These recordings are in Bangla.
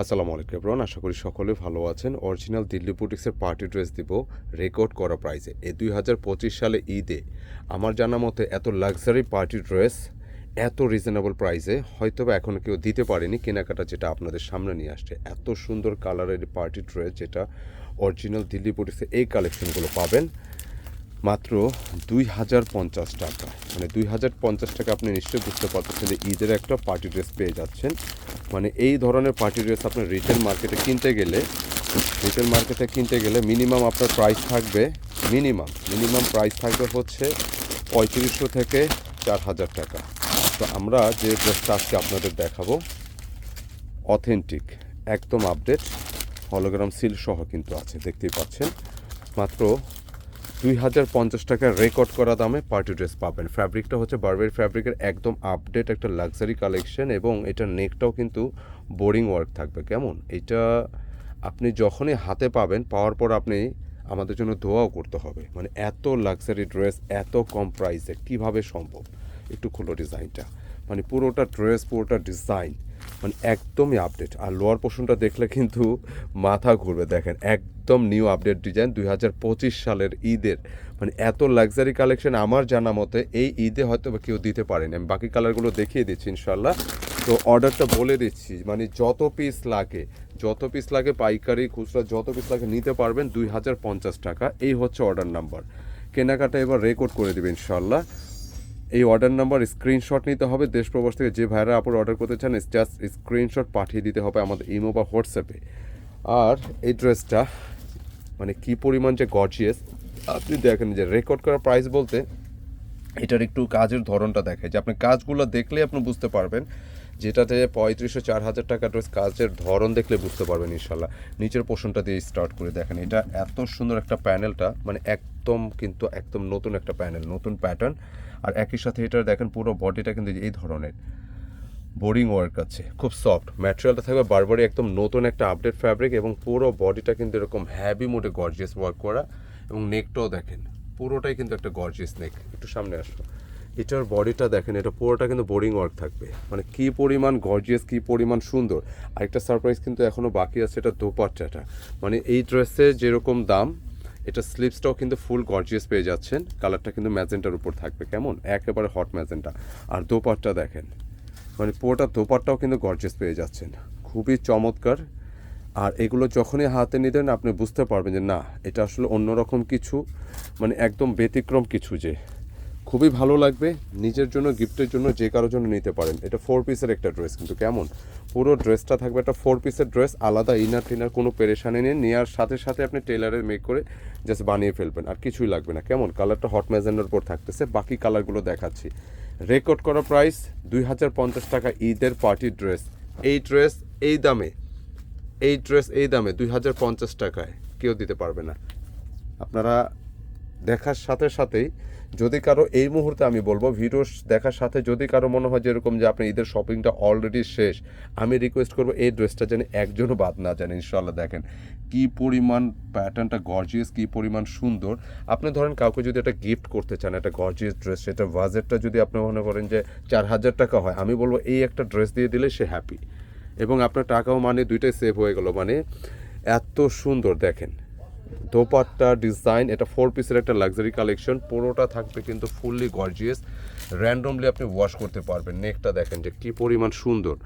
আসসালামু আলাইকুম এব্রন আশা করি সকলে ভালো আছেন। অরিজিনাল দিল্লি বুটিক্সের পার্টি ড্রেস দিব রেকর্ড করা প্রাইসে এই দুই হাজার পঁচিশ সালে ঈদে। আমার জানা মতে এত লাক্সারি পার্টি ড্রেস, এত রিজনেবল প্রাইসে হয়তো বা এখনও কেউ দিতে পারেনি কেনাকাটা যেটা আপনাদের সামনে নিয়ে আসছে। এত সুন্দর কালারের পার্টি ড্রেস যেটা অরিজিনাল দিল্লি বুটিক্সে এই কালেকশনগুলো পাবেন। মাত্র দুই হাজার পঞ্চাশ টাকা। মানে দুই হাজার পঞ্চাশ টাকা আপনি নিশ্চয়ই বুঝতে পারতেছেন যে ঈদের একটা পার্টি ড্রেস পেয়ে যাচ্ছেন। মানে এই ধরনের পার্টি ড্রেস আপনি রিটেল মার্কেটে কিনতে গেলে রিটেল মার্কেটে কিনতে গেলে মিনিমাম আপনার প্রাইস থাকবে মিনিমাম মিনিমাম প্রাইস থাকবে হচ্ছে পঁয়ত্রিশশো থেকে চার হাজার টাকা। তো আমরা যে ড্রেসটা আজকে আপনাদের দেখাবো অথেন্টিক একদম আপডেট হলোগ্রাম সিল সহ কিন্তু আছে, দেখতেই পাচ্ছেন। মাত্র দুই হাজার পঞ্চাশ টাকার রেকর্ড করা দামে পার্টি ড্রেস পাবেন। ফ্যাব্রিকটা হচ্ছে বারবের ফ্যাব্রিকের একদম আপডেট একটা লাক্সারি কালেকশন এবং এটার নেকটাও কিন্তু বোরিং ওয়ার্ক থাকবে। কেমন? এটা আপনি যখনই হাতে পাবেন, পাওয়ার পর আপনি আমাদের জন্য দোয়াও করতে হবে। মানে এত লাক্সারি ড্রেস এত কম প্রাইসে কীভাবে সম্ভব? একটু খুলো ডিজাইনটা মানে পুরোটা ড্রেস পুরোটা ডিজাইন মানে একদমই আপডেট আর লোয়ার পোর্শনটা দেখলে কিন্তু মাথা ঘুরবে। দেখেন, একদম নিউ আপডেট ডিজাইন দুই হাজার পঁচিশ সালের ঈদের। মানে এত লাক্সারি কালেকশন আমার জানা মতে এই ঈদে হয়তো কেউ দিতে পারেনি। আমি বাকি কালারগুলো দেখিয়ে দিচ্ছি ইনশাল্লাহ তো অর্ডারটা বলে দিচ্ছি মানে যত পিস লাগে, যত পিস লাগে পাইকারি, খুচরা, যত পিস লাগে নিতে পারবেন দুই হাজার পঞ্চাশ টাকা। এই হচ্ছে অর্ডার নাম্বার কেনাকাটা এবার রেকর্ড করে দেবে ইনশাল্লাহ এই অর্ডার নাম্বার স্ক্রিনশট নিতে হবে। দেশ প্রবাস থেকে যে ভাইরা আপনার অর্ডার করতে চান জাস্ট স্ক্রিনশট পাঠিয়ে দিতে হবে আমাদের ইমো বা হোয়াটসঅ্যাপে। আর এই ড্রেসটা মানে কি পরিমাণ যে গর্জিয়াস আপনি দেখেন যে রেকর্ড করা প্রাইস বলতে, এটার একটু কাজের ধরনটা দেখায়। যে আপনি কাজগুলো দেখলে আপনি বুঝতে পারবেন যেটাতে পঁয়ত্রিশশো চার হাজার টাকা ড্রেস কাজের ধরন দেখলে বুঝতে পারবেন ইনশাল্লাহ। নিচের পোর্শনটা দিয়ে স্টার্ট করে দেখেন। এটা এত সুন্দর একটা প্যানেলটা মানে একদম কিন্তু একদম নতুন একটা প্যানেল, নতুন প্যাটার্ন আর একই সাথে এটা দেখেন পুরো বডিটা কিন্তু এই ধরনের। বোরিং ওয়ার্ক আছে, খুব সফট ম্যাটেরিয়ালটা থাকবে বারবারই একদম নতুন একটা আপডেট ফ্যাব্রিক এবং পুরো বডিটা কিন্তু এরকম হ্যাভি মোডে গর্জিয়াস ওয়ার্ক করা। এবং নেকটাও দেখেন, পুরোটাই কিন্তু একটা গর্জিয়াস নেক একটু সামনে আসো। এটার বডিটা দেখেন, এটা পুরোটা কিন্তু বোরিং ওয়ার্ক থাকবে। মানে কি পরিমাণ গর্জিয়াস কি পরিমাণ সুন্দর। আরেকটা সারপ্রাইজ কিন্তু এখনও বাকি আছে, এটা দোপাট্টাটা। মানে এই ড্রেসের যেরকম দাম, এটা স্লিপসটাও কিন্তু ফুল গর্জিয়াস পেয়ে যাচ্ছেন। কালারটা কিন্তু ম্যাজেন্টার উপর থাকবে, কেমন? একেবারে হট ম্যাজেন্টা আর দোপাট্টা দেখেন মানে পুরোটা দোপাট্টাও কিন্তু গর্জিয়াস পেয়ে যাচ্ছেন। খুবই চমৎকার। আর এগুলো যখনই হাতে নিতেন আপনি বুঝতে পারবেন যে না, এটা আসলে অন্যরকম কিছু মানে একদম ব্যতিক্রম কিছু যে। খুবই ভালো লাগবে। নিজের জন্য, গিফটের জন্য যে কারোর জন্য নিতে পারেন। এটা ফোর পিসের একটা ড্রেস কিন্তু কেমন? পুরো ড্রেসটা থাকবে একটা ফোর পিসের ড্রেস আলাদা ইনার টিনার কোনো পেরেশানি নেই। নেওয়ার সাথে সাথে আপনি টেলারের মেক করে জাস্ট বানিয়ে ফেলবেন, আর কিছুই লাগবে না। কেমন? কালারটা হট ম্যাজেন্ডার উপর থাকতেছে। বাকি কালারগুলো দেখাচ্ছি। রেকর্ড করা প্রাইস দুই হাজার পঞ্চাশ টাকা ঈদের পার্টি ড্রেস এই ড্রেস এই দামে, এই ড্রেস এই দামে দুই হাজার পঞ্চাশ টাকায় কেউ দিতে পারবে না। আপনারা দেখার সাথে সাথেই যদি কারও এই মুহূর্তে আমি বলব ভিডিও দেখার সাথে যদি কারও মনে হয় যেরকম যে আপনি ঈদের শপিংটা অলরেডি শেষ, আমি রিকোয়েস্ট করব এই ড্রেসটা যেন একজনও বাদ না জানে ইনশাল্লাহ দেখেন কি পরিমাণ প্যাটার্নটা গর্জিয়াস কি পরিমাণ সুন্দর। আপনি ধরেন কাউকে যদি একটা গিফট করতে চান, একটা গর্জিয়াস ড্রেস সেটা বাজেটটা যদি আপনি মনে করেন যে চার হাজার টাকা হয়, আমি বলব এই একটা ড্রেস দিয়ে দিলে সে হ্যাপি এবং আপনার টাকাও মানে দুইটাই সেভ হয়ে গেল মানে এত সুন্দর, দেখেন। দোপাট্টা ডিজাইন এটা ফোর পিসের একটা লাক্সারি কালেকশন পুরোটা থাকবে কিন্তু ফুললি গর্জিয়াস র্যান্ডমলি আপনি ওয়াশ করতে পারবেন নেকটা দেখেন যে কী পরিমাণ সুন্দর।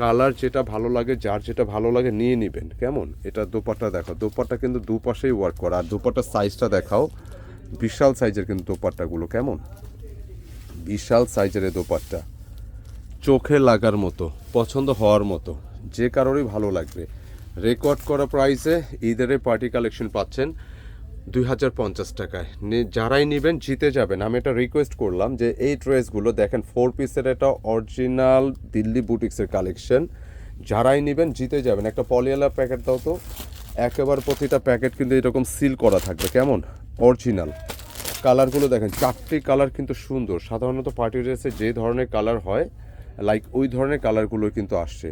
কালার যেটা ভালো লাগে, যার যেটা ভালো লাগে নিয়ে নেবেন, কেমন? এটা দোপাট্টা দেখো দোপাট্টা কিন্তু দুপাশেই ওয়ার্ক করা, আর দোপাট্টার সাইজটা দেখাও, বিশাল সাইজের কিন্তু দোপাট্টাগুলো, কেমন? বিশাল সাইজের দোপাট্টা। চোখে লাগার মতো, পছন্দ হওয়ার মতো, যে কারোরই ভালো লাগবে। রেকর্ড করা প্রাইসে ঈদের পার্টি কালেকশন পাচ্ছেন দুই হাজার পঞ্চাশ টাকায়। যারাই নেবেন জিতে যাবেন। আমি এটা রিকোয়েস্ট করলাম যে এই ড্রেসগুলো দেখেন ফোর পিসের এটা অরিজিনাল দিল্লি বুটিক্সের কালেকশন যারাই নেবেন জিতে যাবেন। একটা পলিয়ালা প্যাকেট দাও তো। একেবারে প্রতিটা প্যাকেট কিন্তু এরকম সিল করা থাকবে। কেমন? অরিজিনাল কালারগুলো দেখেন, চারটি কালার কিন্তু সুন্দর। সাধারণত পার্টি ড্রেসে যে ধরনের কালার হয় লাইক ওই ধরনের কালারগুলো কিন্তু আসছে।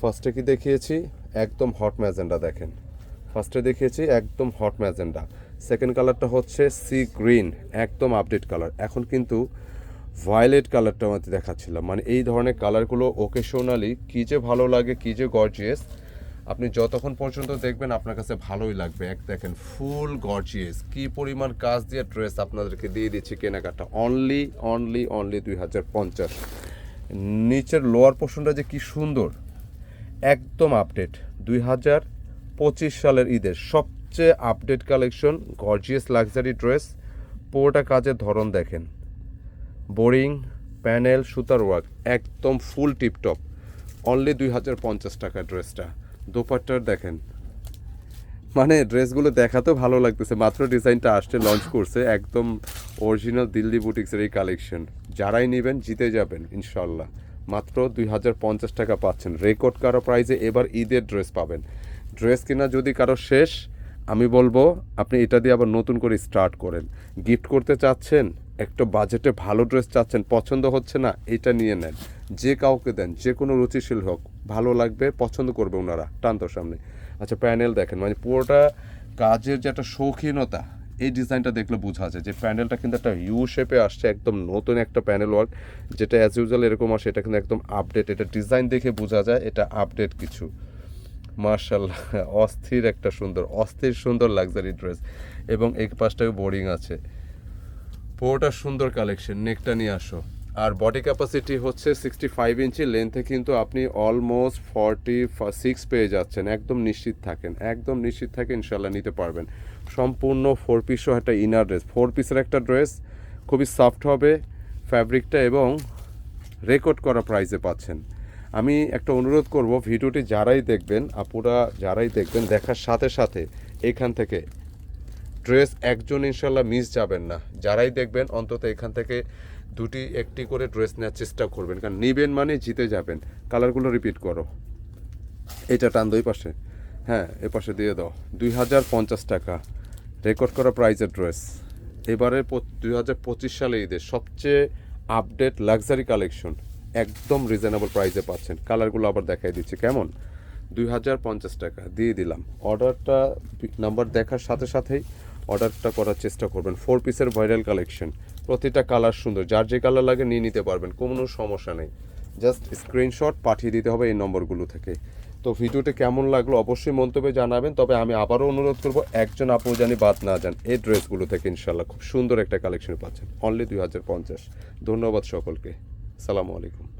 ফার্স্টে কি দেখিয়েছি? একদম হট ম্যাজেন্ডা দেখেন। ফার্স্টে দেখিয়েছি একদম হট ম্যাজেন্ডা সেকেন্ড কালারটা হচ্ছে সি গ্রিন একদম আপডেট কালার এখন কিন্তু ভায়োলেট কালারটা আমাদের দেখাচ্ছিলাম। মানে এই ধরনের কালারগুলো ওকেশনালি কী যে ভালো লাগে, কী যে গর্জিয়াস আপনি যতক্ষণ পর্যন্ত দেখবেন আপনার কাছে ভালোই লাগবে। এক দেখেন ফুল গর্জিয়াস কি পরিমাণ কাজ দিয়ে ড্রেস আপনাদেরকে দিয়ে দিচ্ছি কেনাকাটা। অনলি অনলি অনলি দুই হাজার পঞ্চাশ। নিচের লোয়ার পোর্শনটা যে কি সুন্দর। একদম আপডেট দুই হাজার পঁচিশ সালের ঈদের সবচেয়ে update collection gorgeous luxury dress পুরোটা কাজের ধরন দেখেন। বোরিং, প্যানেল, সুতার ওয়ার্ক একদম ফুল টিপটপ অনলি দুই হাজার পঞ্চাশ টাকা ড্রেসটা দোপাট্টার দেখেন। মানে ড্রেসগুলো দেখাতেও ভালো লাগতেছে। মাত্র ডিজাইনটা আসছে লঞ্চ করছে। একদম অরিজিনাল দিল্লি বুটিক্সের এই কালেকশন যারাই নেবেন, জিতে যাবেন, ইনশাল্লাহ। মাত্র দুই হাজার পঞ্চাশ টাকা পাচ্ছেন। রেকর্ড কারও প্রাইজে এবার ঈদের ড্রেস পাবেন। ড্রেস কিনা যদি কারও শেষ, আমি বলব আপনি এটা দিয়ে আবার নতুন করে স্টার্ট করেন। গিফট করতে চাচ্ছেন, একটা বাজেটে ভালো ড্রেস চাচ্ছেন, পছন্দ হচ্ছে না, এটা নিয়ে নেন। যে কাউকে দেন, যে কোনো রুচিশীল হোক, ভালো লাগবে, পছন্দ করবে ওনারা টান্তর সামনে। আচ্ছা প্যানেল দেখেন মানে পুরোটা কাজের যে একটা শৌখিনতা এই ডিজাইনটা দেখলে বোঝা যায় যে প্যানেলটা কিন্তু একটা ইউ শেপে আসছে, একদম নতুন একটা প্যানেল ওয়ার্ক। যেটা অ্যাজ ইউজুয়াল এরকম আসে, এটা কিন্তু একদম আপডেট এটা ডিজাইন দেখে বোঝা যায়, এটা আপডেট কিছু। মার্শাল্লাহ অস্থির একটা সুন্দর, অস্থির সুন্দর লাক্সারি ড্রেস এবং এক পাশটায় বোরিং আছে। পুরোটা সুন্দর কালেকশন নেকটা নিয়ে আসো। আর বডি ক্যাপাসিটি হচ্ছে সিক্সটি ফাইভ ইঞ্চি লেন্থে কিন্তু আপনি অলমোস্ট ফর্টি সিক্স পেয়ে যাচ্ছেন। একদম নিশ্চিত থাকেন, একদম নিশ্চিত থাকে ইনশাল্লাহ নিতে পারবেন। সম্পূর্ণ ফোর পিসও একটা ইনার ড্রেস ফোর পিসের একটা ড্রেস খুবই সফট হবে ফ্যাব্রিকটা এবং রেকর্ড করা প্রাইসে পাচ্ছেন। আমি একটা অনুরোধ করব, ভিডিওটি যারাই দেখবেন, আপুরা যারাই দেখবেন, দেখার সাথে সাথে এখান থেকে ড্রেস একজন ইনশাল্লাহ মিস যাবেন না। যারাই দেখবেন, অন্তত এখান থেকে দুটি, একটি করে ড্রেস নেওয়ার চেষ্টা করবেন। কারণ নেবেন মানে জিতে যাবেন। কালারগুলো রিপিট করো। এটা টান দুই পাশে। হ্যাঁ এ পাশে দিয়ে দাও। দুই হাজার পঞ্চাশ টাকা। রেকর্ড করা প্রাইজের ড্রেস এবারে দুই হাজার পঁচিশ সালে ঈদের সবচেয়ে আপডেট লাক্সারি কালেকশন একদম রিজনেবল প্রাইসে পাচ্ছেন। কালারগুলো আবার দেখাই দিচ্ছি। কেমন? দুই হাজার পঞ্চাশ টাকা। দিয়ে দিলাম। অর্ডারটা নাম্বার দেখার সাথে সাথেই অর্ডারটা করার চেষ্টা করবেন। ফোর পিসের ভাইরাল কালেকশন প্রতিটা কালার সুন্দর। যার যে কালার লাগে নিয়ে নিতে পারবেন। কোনো সমস্যা নেই। জাস্ট স্ক্রিনশট পাঠিয়ে দিতে হবে এই নম্বরগুলো থেকে। তো ভিডিওটি কেমন লাগল অবশ্যই মন্তব্যে জানাবেন, তবে আমি আবারও অনুরোধ করব, একজন আপু জানি বাদ না যান এই ড্রেসগুলো থেকে ইনশাল্লাহ খুব সুন্দর একটা কালেকশন পাচ্ছেন। অনলি দুই হাজার পঞ্চাশ। ধন্যবাদ সকলকে। সালামু আলাইকুম।